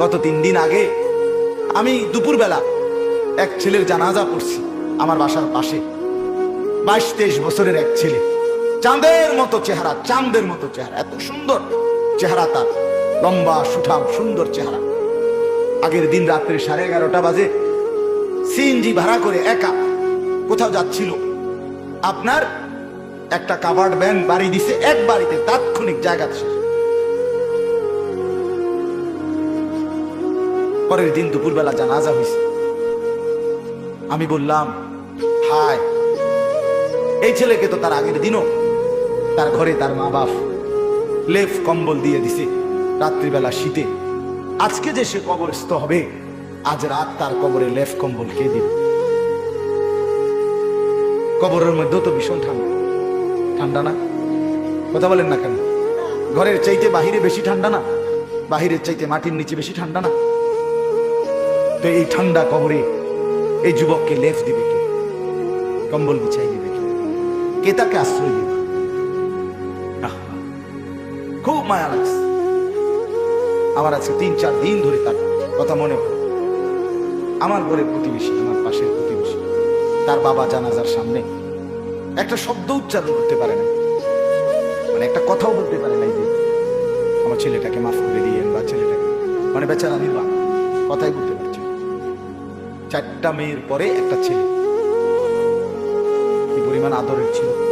গত তিন দিন আগে আমি দুপুরবেলা এক ছেলের জানাজা পড়ছি আমার বাসার পাশে। বাইশ তেইশ বছরের এক ছেলে। চাঁদের মতো চেহারা, চাঁদের মতো চেহারা, এত সুন্দর চেহারা তার। লম্বা, সুঠাম, সুন্দর চেহারা। আগের দিন রাত্রে সাড়ে এগারোটা বাজে সিএনজি ভাড়া করে একা কোথাও যাচ্ছিল। আপনার একটা কাভার্ড ব্যান বাড়ি দিছে, এক বাড়িতে তাৎক্ষণিক জায়গা শেষ পরের দিন দুপুরবেলা জানাজা হয়েছে আমি বললাম, হায়, এই ছেলেকে তো তার আগের দিনও তার ঘরে তার মা বাপ লেফ কম্বল দিয়ে দিছে রাত্রিবেলা শীতে। আজকে যে সে কবরস্থ হবে, আজ রাত তার কবরে লেফ কম্বল কে দিবে? কবরের মধ্যেও তো ভীষণ ঠান্ডা। ঠান্ডা না? কথা বলেন না কেন? ঘরের চাইতে বাহিরে বেশি ঠান্ডা না? বাহিরের চাইতে মাটির নিচে বেশি ঠান্ডা না? তো এই ঠান্ডা কবরে এই যুবককে লেফ দিবে কে? কম্বল বিছাই দিবে কে? কে তাকে আশ্রয় দিবে? খুব মায়া লাগছে। আমার আজকে তিন, চার দিন ধরে তার কথা মনে পড়ে। আমার ঘরে প্রতিবেশী, আমার পাশের প্রতিবেশী, তার বাবা জানাজার সামনে একটা শব্দ উচ্চারণ করতে পারে না। মানে একটা কথাও বলতে পারে না যে, আমার ছেলেটাকে মাফ করে দিয়েন বা ছেলেটাকে। মানে বেচারা নির্বাণ কথাই বলতে পারছে না। চারটা মেয়ের পরে একটা ছেলে। কি পরিমাণ আদরের ছিল।